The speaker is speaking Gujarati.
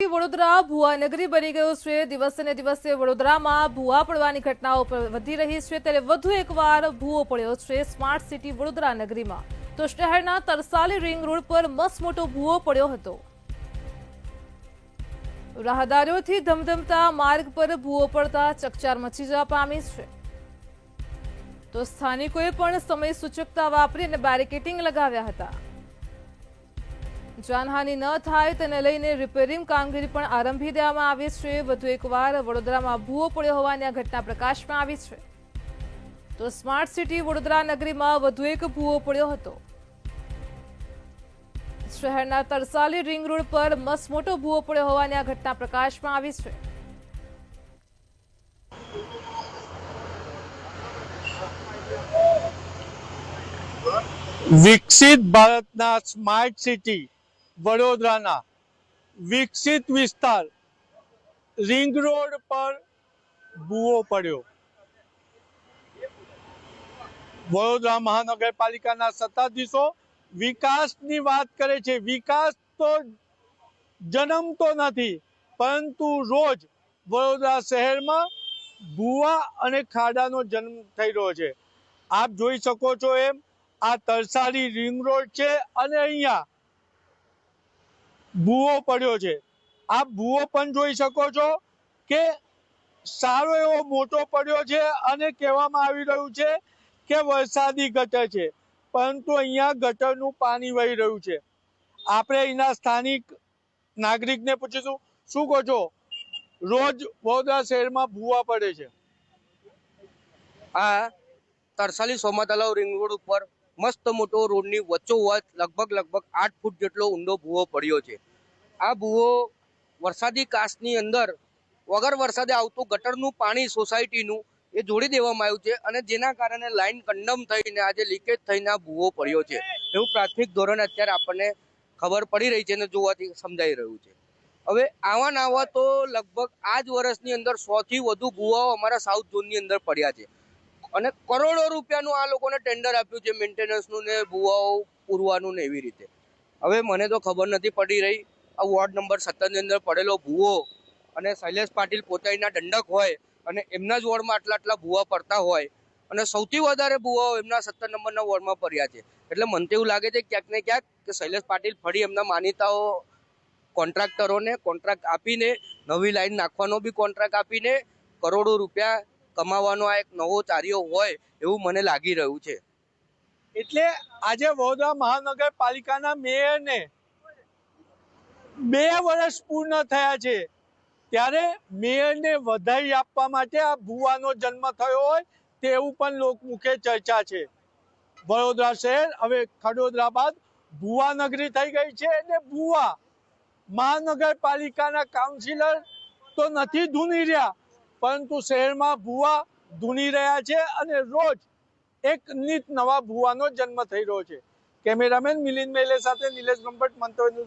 વડોદરા ભુવા નગરી બની ગયો છે. દિવસે ને દિવસે વડોદરામાં ભુવા પડવાની ઘટનાઓ વધી રહી છે. ત્યારે વધુ એકવાર ભૂવો પડ્યો છે સ્માર્ટ સિટી વડોદરા નગરીમાં. તો શહેરના તરસાલી રિંગ રોડ પર મસમોટો ભૂવો પડ્યો હતો. રાહદારીઓથી ધમધમતા માર્ગ પર ભૂવો પડતા ચકચાર મચી જવા પામી છે. તો સ્થાનિકોએ પણ સમય સૂચકતા વાપરી અને બેરિકેટિંગ લગાવ્યા હતા. જાનહાનિ ન થાય તેને લઈને રિપેરિંગ કામગીરી પણ આરંભી દેવામાં આવી છે. વધુ એકવાર વડોદરામાં ભૂવો પડ્યો હોવાની આ ઘટના પ્રકાશમાં આવી છે. તો સ્માર્ટ સિટી વડોદરા નગરીમાં વધુ એક ભૂવો પડ્યો હતો. શહેરના તરસાલી રિંગ રોડ પર મસમોટો ભૂવો પડ્યો હોવાની આ ઘટના પ્રકાશમાં આવી છે. વિકસિત ભારતના સ્માર્ટ સિટી વડોદરાના વિકસિત વિસ્તાર રિંગ રોડ પર ભૂવો પડ્યો. વડોદરા મહાનગરપાલિકાના સત્તાધીશો વિકાસની વાત કરે છે. વિકાસ તો જન્મતો નથી, પરંતુ રોજ વડોદરા શહેરમાં ભૂવા અને ખાડાનો જન્મ થઈ રહ્યો છે. આપ જોઈ શકો છો એમ, આ તરસારી રિંગ રોડ છે અને અહીંયા ભૂવો પડ્યો છે. આ ભૂવો પણ જોઈ શકો છો કે સારો એવો મોટો પડ્યો છે અને કહેવામાં આવી રહ્યું છે કે વરસાદી ગટર છે. પરંતુ અહીંયા ગટરનું પાણી વહી રહ્યું છે. આપણે અહીંના સ્થાનિક નાગરિકને પૂછીશું, શું કહો છો? રોજ વડોદરા શહેરમાં ભૂવા પડે છે. આ તરસાલી સોમા તલાવ રિંગ રોડ ઉપર મસ્ત મોટો રોડની વચ્ચોવચ લગભગ લગભગ આઠ ફૂટ જેટલો ઊંડો ભૂવો પડ્યો છે. આ ભૂવો વરસાદી કાશની અંદર વગર વરસાદે આવતું ગટરનું પાણી સોસાયટીનું એ જોડી દેવામાં આવ્યું છે અને જેના કારણે લાઈન કંડમ થઈને આજે લીકેજ થઈને આ ભૂવો પડ્યો છે. એવું પ્રાથમિક ધોરણે અત્યારે આપણને ખબર પડી રહી છે અને જોવાથી સમજાઈ રહ્યું છે. હવે આવા ને આવા તો લગભગ આ જ વર્ષની અંદર સો થી વધુ ભૂવાઓ અમારા સાઉથ ઝોનની અંદર પડ્યા છે. અને કરોડો રૂપિયાનું આ લોકોને ટેન્ડર આપ્યું છે મેન્ટેનન્સનું ને ભૂવાઓ પૂરવાનું ને એવી રીતે. હવે મને તો ખબર નથી પડી રહી, આ વોર્ડ નંબર સત્તરની અંદર પડેલો ભૂવો અને શૈલેષ પાટીલ પોતાના દંડક હોય અને એમના જ વોર્ડમાં આટલા આટલા ભૂવા પડતા હોય અને સૌથી વધારે ભૂવાઓ એમના સત્તર નંબરના વોર્ડમાં પડ્યા છે. એટલે મને તો એવું લાગે છે ક્યાંક ને ક્યાંક કે શૈલેષ પાટીલ ફરી એમના માનીતાઓ કોન્ટ્રાક્ટરોને કોન્ટ્રાક્ટ આપીને નવી લાઈન નાખવાનો બી કોન્ટ્રાક્ટ આપીને કરોડો રૂપિયા કમાવાનો આ એક નવો ચાર્યો હોય એવું મને લાગી રહ્યું છે. એટલે આજે વડોદરા મહાનગરપાલિકાના મેયરને બે વર્ષ પૂર્ણ થયા છે. ત્યારે મેયરને વધાઈ આપવા માટે આ ભુવાનો જન્મ થયો હોય તેવું પણ લોકમુખે ચર્ચા છે. વડોદરા શહેર હવે ખડોદરા બાદ ભુવા નગરી થઈ ગઈ છે એટલે ભુવા મહાનગરપાલિકાના કાઉન્સિલર તો નથી ધૂની રહ્યા. પરંતુ શહેરમાં ભુવા ધૂની રહ્યા છે અને રોજ એક નિત નવા ભૂવાનો જન્મ થઈ રહ્યો છે. કેમેરામેન મિલિંદ મેલે સાથે નિલેશ ગંભટ, મંતવ્ય